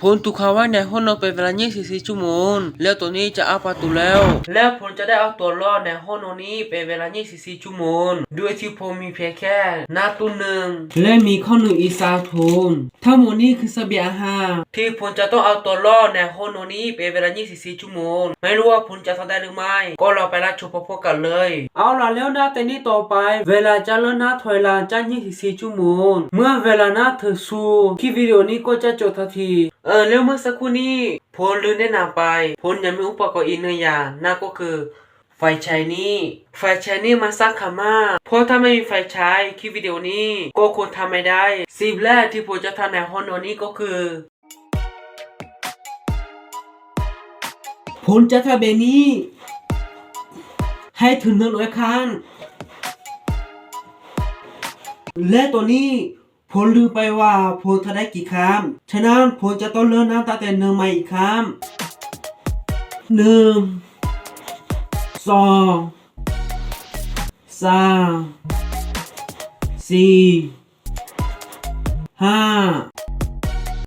ผลถูกเขาไว้ในห้องนอนเป็นเวลา 24 ชั่วโมง แล้วตัวนี้จะเอาประตูแล้ว แล้วผลจะได้เอาตัวรอดในห้องนอนนี้เป็นเวลา 24 ชั่วโมง ด้วยที่ผมมีเพียงแค่หน้าตู้หนึ่ง และมีข้าวหนึ่งอีกสามถุงทั้งหมดนี้คือเสบียงอาหารที่ผมจะต้องเอาตัวรอดในห้องนอนนี้เป็นเวลา 24 ชั่วโมง ไม่รู้ว่าผมจะทำได้หรือไม่ ก็เราไปรับชมพร้อมๆกันเลย เอาล่ะแล้วนะแต่นี้ต่อไป เวลาจะเริ่มนับถอยหลังจาก24 ชั่วโมง เมื่อเวลานับถึงสู่คลิปวิดีโอนี้ก็จะจบทันที เออแล้วเมื่อสักครู่นี้ผมลืมแนะนำไปผมยังมีอุปกรณ์อีกหนึ่งอย่างนั่นก็คือ ไฟฉายนี้ไฟฉายนี้มันสำคัญมาเพราะถ้าไม่มีไฟฉายคลิปวิดีโอนี้ก็คงทำไม่ได้สิ่งแรกที่ผมจะทำในห้องนอนนี้ก็คือผมจะทำแบบนี้ ให้ถึงหนึ่งร้อยครั้งและตัวนี้ ผมลืมไปว่าผมทำได้กี่ครั้งฉะนั้นผมจะต้องเริ่มน้ำตาแต่หนึ่งใหม่อีกครั้งหนึ่งสองสามสี่ห้า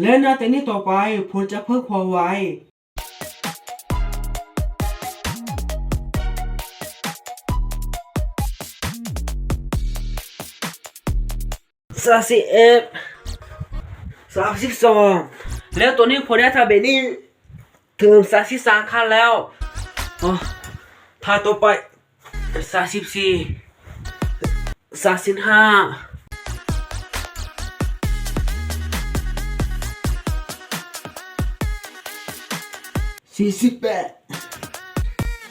และนาแต่นี้ต่อไปผมจะเพิ่มความไว สามสิบเอ็ดสามสิบสองแล้วตัวนี้ผมได้ทำแบบนี้ถึงสามสิบสามขั้นแล้วอ๋อท่าต่อไปสามสิบสี่สามสิบห้าสี่สิบแปด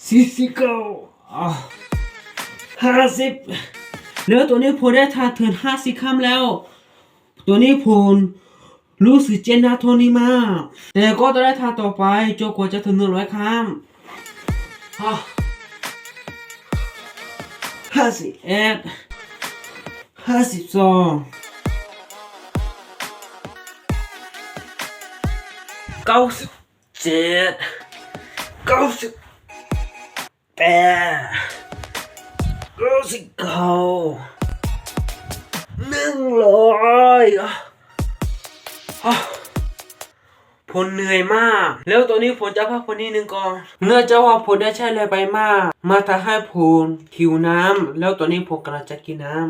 สี่สิบเก้าห้าสิบ แล้วตัวนี้ผมได้ทานถึงห้าสิบคำแล้ว ตัวนี้ผมรู้สึกเจนนาโทนี้มาก แต่ก็จะได้ทานต่อไปจนกว่าจะถึงหนึ่งร้อยคำห้าสิบเอ็ดห้าสิบสองเก้าสิบเจ็ดเก้าสิบแปด รู้สึกเขาหนึ่งร้อยอะผมเหนื่อยมาก แล้วตัวนี้ผมจะพักคนนี้หนึ่งก่อนเนื่องจากว่าผมได้ใช้อะไรไปมาก มาทำให้ผมหิวน้ำแล้วตัวนี้ผมกำลังจะกินน้ำ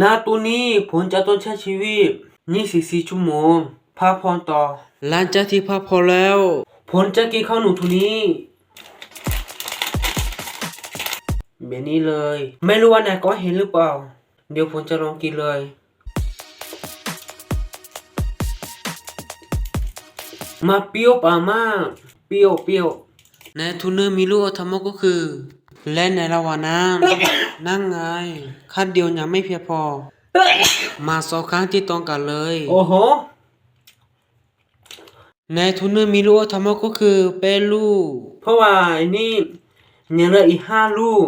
ณตัวนี้ผมจะต้องใช้ชีวิต24ชั่วโมงพักผ่อนต่อ หลังจากที่พักผ่อนแล้วผมจะกินข้าวหนูทุนี้ แบบนี้เลย ไม่รู้ว่านายก็เห็นหรือเปล่า เดี๋ยวผมจะลองกินเลย มาเปรี้ยวป่ามากเปรี้ยวเปรี้ยวในทุนเนอร์มีลูกธรรมก็คือและในระหว่างนั้นนั่งไงคัดเดียวยังไม่เพียงพอ มาสองครั้งที่ตรงกันเลย โอ้โหในทุนเนอร์มีลูกธรรมก็คือเป็นลูกเพราะว่าไอ้นี่ยังเหลืออีกห้าลูก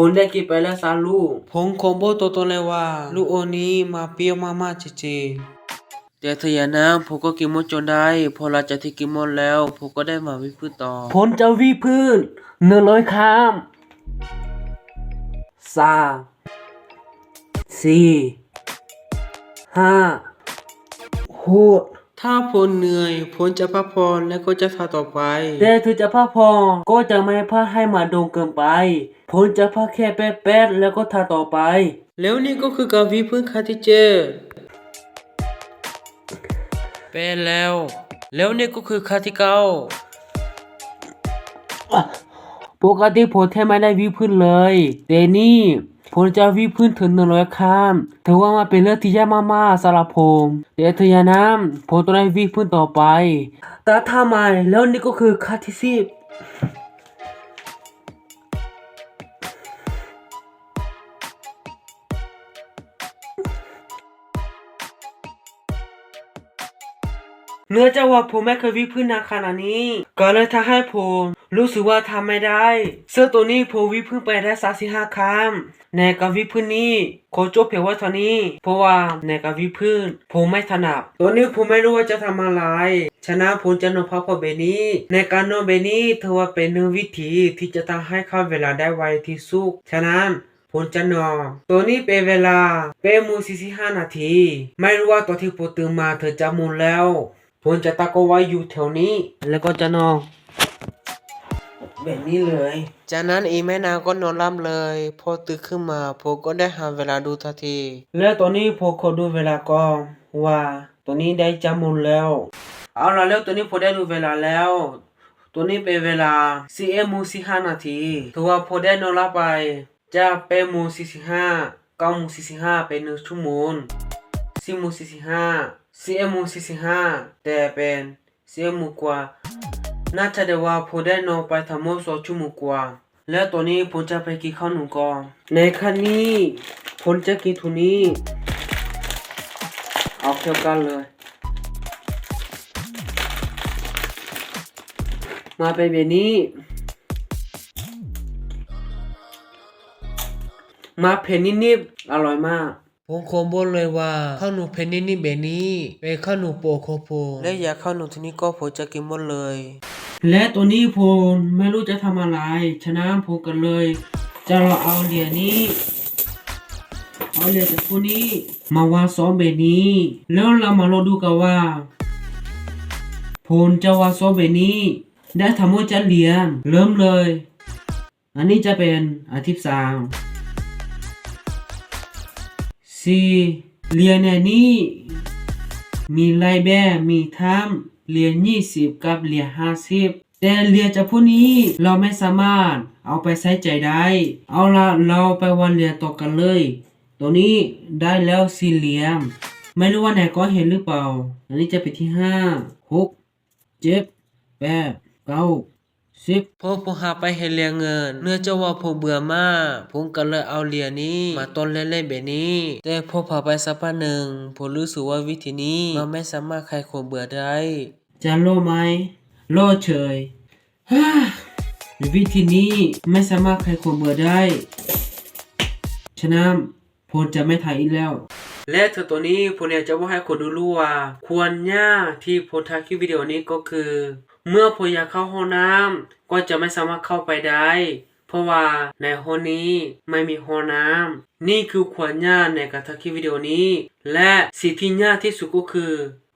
ผมได้กินไปแล้วสามลูกผมคงบอกตัวตนเลยว่า ลูกโอนี้มาเปรี้ยวมากๆจริงๆแต่ถ้าอย่างนั้นผมก็กินหมดจนได้ พอหลังจากที่กินหมดแล้ว ผมก็ได้มาวิพื้นต่อผมจะวิพื้นหนึ่งร้อยคำสามสี่ห้าหก ถ้าผมเหนื่อยผมจะพักผ่อนแล้วก็จะทำต่อไป แต่ถึงจะพักผ่อนก็จะไม่พักให้มาดงเกินไปผมจะพักแค่แป๊ดๆแล้วก็ทำต่อไป แล้วนี่ก็คือการวิพื้นคาที่เจอเป็นแล้ว แล้วนี่ก็คือคาที่เก้า ปกติผมแทบไม่ได้วิ่งพื้นเลย แต่นี่ผมจะวิ่งพื้นถึงหนึ่งร้อยครั้งถือว่ามันเป็นเรื่องที่ยากมากๆสำหรับผมแต่ถึงอย่างนั้นผมต้องได้วิ่งพื้นต่อไป แต่ทำไมแล้วนี่ก็คือคาที่สิบ เนื่องจากว่าผมไม่เคยวิพื้นนานขนาดนี้ ก็เลยทำให้ผมรู้สึกว่าทำไม่ได้ซึ่งตัวนี้ผมวิพื้นไปได้สามสิบห้าครั้งในการวิพื้นนี้ขอจบเพียงว่าเท่านี้ เพราะว่าในการวิพื้นผมไม่ถนัดตัวนี้ผมไม่รู้ว่าจะทำอะไรฉะนั้นผมจะนอนพักผ่อนแบบนี้ ในการนอนแบบนี้ถือว่าเป็นหนึ่งวิธีที่จะทำให้เข้าเวลาได้ไวที่สุดฉะนั้นผมจะนอนตัวนี้เป็นเวลาเป็นมูสี่สิบห้านาที ไม่รู้ว่าตัวที่ผมตื่นมาเธอจะมุนแล้ว ผมจะตะโกนไว้อยู่แถวนี้ แล้วก็จะนอนแบบนี้เลย จากนั้นอีกไม่นานก็นอนร่ำเลย พอตื่นขึ้นมาผมก็ได้หาเวลาดูทันที แล้วตอนนี้ผมขอดูเวลาก่อนว่าตัวนี้ได้จำมุนแล้ว เอาละแล้วตัวนี้ผมได้ดูเวลาแล้วตัวนี้เป็นเวลา4โมง45นาทีถือว่าผมได้นอนหลับไปจะเป็นโมง45 9โมง45เป็นหนึ่งชั่วโมง4โมง45 4โม ง45แต่เป็น4โมกว่า น่าจะได้ว่าผมได้นอนไปทั้งหมดสองชั่วโมงกว่า แล้วตอนนี้ผมจะไปกินข้าวหนูก่อนในคันนี้ผมจะกินทุนี้ เอาเท่ากันเลย มาเป็นแบบนี้ มาเผ็ดนิดๆอร่อยมาก ผมขอบอกเลยว่าข้าวหนูเผ็ดนิดๆแบบนี้เป็นข้าวหนูโปรโคโปและอยากข้าวหนูที่นี่ก็ผมจะกินหมดเลย และตัวนี้ผมไม่รู้จะทำอะไร ฉะนั้นผมกันเลย จะเราเอาเหรียญนี้เอาเหรียญจากพวกนี้มาวางซ้อมแบบนี้ แล้วเรามาลองดูกันว่าผลจะวางซ้อมแบบนี้ ได้ทั้งหมดจะเหรียญเริ่มเลย อันนี้จะเป็นอาทิตย์สาม สี่เหรียญในนี้ มีลายแบบมีทั้งเหรียญยี่สิบกับเหรียญห้าสิบแต่เหรียญจากพวกนี้เราไม่สามารถเอาไปใช้ใจได้ เอาละเราไปวันเหรียญต่อกันเลย ตัวนี้ได้แล้วสี่เหลี่ยม ไม่รู้ว่าไหนก็เห็นหรือเปล่า อันนี้จะเป็นที่ห้าหกเจ็ดแปดเก้า สิบพอผมหาไปเห็นเหรียญเงิน เนื่องจากว่าผมเบื่อมากผมก็เลยเอาเหรียญนี้มาต้นเล่นๆแบบนี้ แต่พอผ่านไปสักพักหนึ่งผมรู้สึกว่าวิธีนี้มันไม่สามารถใครคนเบื่อได้จะโลไหมโลเฉยฮ่าวิธีนี้ไม่สามารถใครคนเบื่อได้ ฉะนั้นผมจะไม่ถ่ายอีกแล้วและเธอตัวนี้ผมอยากจะบอกให้คนดูรู้ว่า ควรย่าที่ผมถ่ายคลิปวิดีโอนี้ก็คือ เมื่อผมอยากเข้าห้องน้ำก็จะไม่สามารถเข้าไปได้ เพราะว่าในห้องนี้ไม่มีห้องน้ำนี่คือควรย่าในการถ่ายคลิวิดีโอนี้ และสิ่งที่ยากที่สุดก็คือ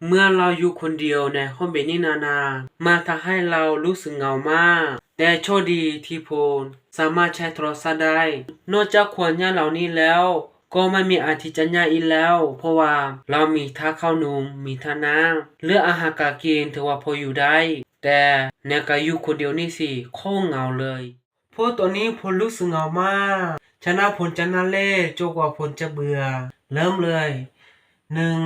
เมื่อเราอยู่คนเดียวในห้องแบบนี้นานๆมาทำให้เรารู้สึกเหงามาก แต่โชคดีที่โผมสามารถใช้โทรศัพท์ได้ นอกจากควรย่าเหล่านี้แล้วก็ไม่มีอาทิตย์จะยาอีกแล้ว เพราะว่าเรามีท่าข้าวนุ่มมีท่าน้ำเลือกอาหารการกินถือว่าพออยู่ได้ แต่ในการอยู่คนเดียวนี่สิโคตรเงาเลยเพราะตอนนี้ผมรู้สึกเงามากฉะนั้นผมจะนั่งเล่จกว่าผมจะเบื่อ เริ่มเลยหนึ่ง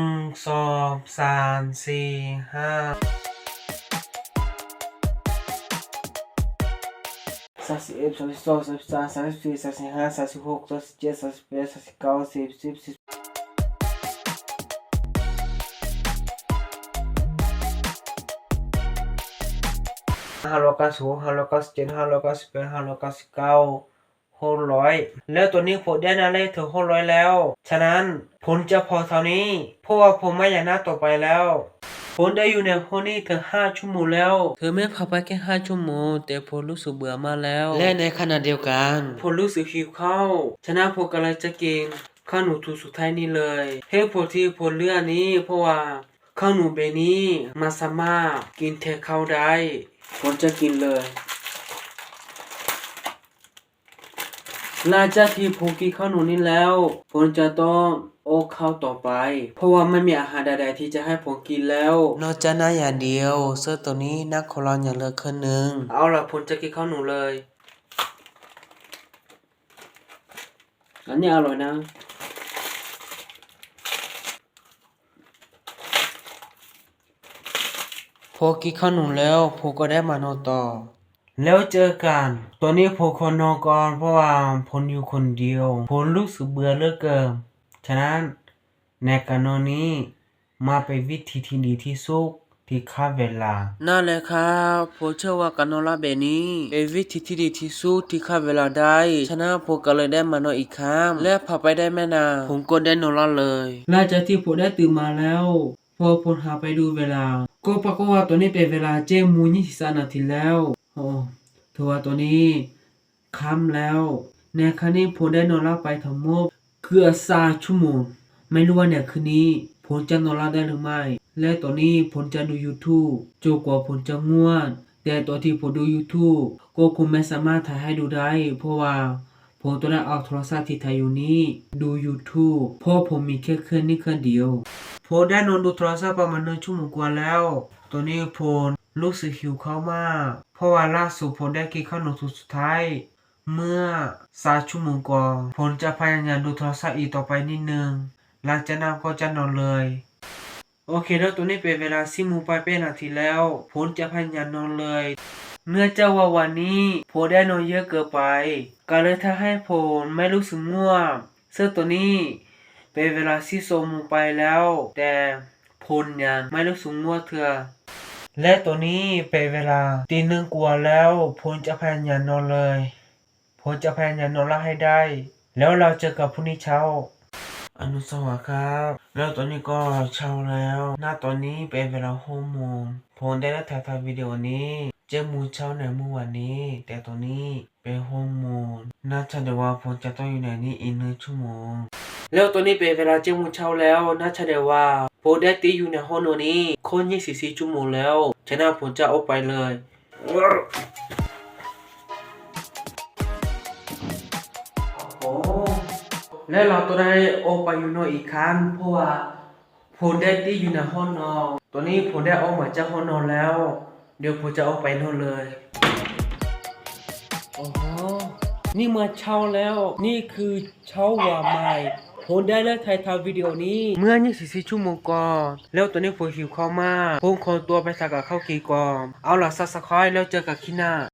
สองสามสี่ห้าสามสิบเอ็ดสามสิบสองสามสิบสามสามสิบสี่สามสิบห้าสามสิบหกสามสิบเจ็ดสามสิบแปดสามสิบเก้าสิบสิบสิบ ห้าร้อยเก้าสิบหกห้าร้อยเก้าสิบเจ็ดห้าร้อยเก้าสิบแปดห้าร้อยเก้าสิบเก้าหกร้อยแล้วตัวนี้ผมได้นาเลขถึงหกร้อยแล้ว ฉะนั้นผมจะพอเท่านี้ เพราะว่าผมไม่อยากหน้าต่อไปแล้วผมได้อยู่ในห้องนี้ถึงห้าชั่วโมงแล้วเธอไม่พาไปแค่ห้าชั่วโมงแต่ผมรู้สึกเบื่อมากแล้ว และในขณะเดียวกันผมรู้สึกหิวข้าวฉะนั้นผมกำลังจะกินข้าวหนูทูสุดท้ายนี้เลยเหตุผลที่ผมเลือกนี้เพราะว่าข้าวหนูเบนี้มันสามารถกินแทนข้าวได้ ผมจะกินเลยหลังจากที่ผมกินข้าวหนูนี้แล้ว ผมจะต้องโอ้ข้าวต่อไป เพราะว่าไม่มีอาหารใดๆที่จะให้ผมกินแล้ว นอกจากนั้นอย่างเดียว เสื้อตัวนี้นักของเราอย่างเหลือครึ่งหนึ่งเอาล่ะผมจะกินข้าวหนูเลยอันนี้อร่อยนะ พอกินข้าวหนูแล้วผมก็ได้มานอนต่อ แล้วเจอกัน ตอนนี้ผมคนนอนก่อนเพราะว่าผมอยู่คนเดียวผมรู้สึกเบื่อเหลือเกิน ฉะนั้นในการนอนนี้มาเป็นวิธีที่ดีที่สุดที่ฆ่าเวลา นั่นแหละครับผมเชื่อว่าการนอนหลับแบบนี้เป็นวิธีที่ดีที่สุดที่ฆ่าเวลาได้ ฉะนั้นผมก็เลยได้มานอนอีกครั้งและพอไปได้ไม่นานผมก็ได้นอนหลับเลยหลังจากที่ผมได้ตื่นมาแล้ว พอผมหาไปดูเวลา ก็ปรากฏว่าตัวนี้เป็นเวลาเจ็ดโมงยี่สิบสามนาทีแล้ว โอ้ถือว่าตัวนี้ค่ำแล้ว ในครั้นี้ผมได้นอนหลับไปทั้งหมดเกือบสามชั่วโมง ไม่รู้ว่าเนี่ยคืนนี้ผมจะนอนหลับได้หรือไม่ และตอนนี้ผมจะดู YouTube จนกว่าผมจะง่วง แต่ตอนที่ผมดู YouTube ก็คงไม่สามารถถ่ายให้ดูได้ เพราะว่าผมต้องได้เอาโทรศัพท์ที่ถ่ายอยู่นี้ดู YouTube เพราะผมมีแค่เครื่องนี้เครื่องเดียว ผมได้นอนดูโทรศัพท์ประมาณหนึ่งชั่วโมงกว่าแล้ว ตอนนี้ผมรู้สึกหิวข้าวมาก เพราะว่าล่าสุดผมได้กินข้าวหนมสุดท้าย เมื่อสามชั่วโมงก่อนผมจะพยายามดูโทรศัพท์อีกต่อไปนิดนึง หลังจากนั้นก็จะนอนเลย โอเคแล้วตัวนี้เป็นเวลาสิโมงไปเป็นนาทีแล้วผมจะพยายามนอนเลย เนื่องจากว่าวันนี้ผมได้นอนเยอะเกินไป ก็เลยทำให้ผมไม่รู้สึกง่วงซึ่งตัวนี้ เป็นเวลาที่สองโมงไปแล้ว แต่ผมยังไม่รู้สึกง่วเถื่อและตัวนี้เป็นเวลาตีหนึ่งกว่าแล้วผมจะพยายามนอนเลยผมจะพยายามนอนลับให้ได้ แล้วเราเจอกับพรุ่งนี้เช้า อนุสวัสดิ์ครับ แล้วตอนนี้ก็เช้าแล้ว หน้าตอนนี้เป็นเวลาหกโมงผมได้ถ่ายทำวิดีโอนี้เจ็ดโมงเช้าในเมื่อวานนี้ แต่ตอนนี้เป็นหกโมงน่าจะเดี๋ยวว่าผมจะต้องอยู่ในนี้อีกหนึ่งชั่วโมง แล้วตอนนี้เป็นเวลาเจ็ดโมงเช้าแล้วน่าจะเดี๋ยวว่าผมได้ตีอยู่ในห้องนอนนี้คนยี่สิบสี่ชั่วโมงแล้วฉะนั้นผมจะออกไปเลยโอ้และเราตัวได้ออกไปอยู่นอกอีกครั้งเพราะว่าผมได้ที่อยู่ในห้องนอนตัวนี้ผมได้ออกมาจากห้องนอนแล้ว เดี๋ยวผมจะออกไปนอนเลยโอ้โหนี่เมื่อเช้าแล้ว นี่คือเช้าว่าใหม่ ผมได้เลิกถ่ายทำวิดีโอนี้ เมื่อ 24 ชั่วโมงก่อนแล้วตอนนี้ผมหิวข้าวมากผมขอตัวไปสักกับข้าวกีก่อนเอาล่ะซับสไครต์แล้วเจอกันคลิปหน้า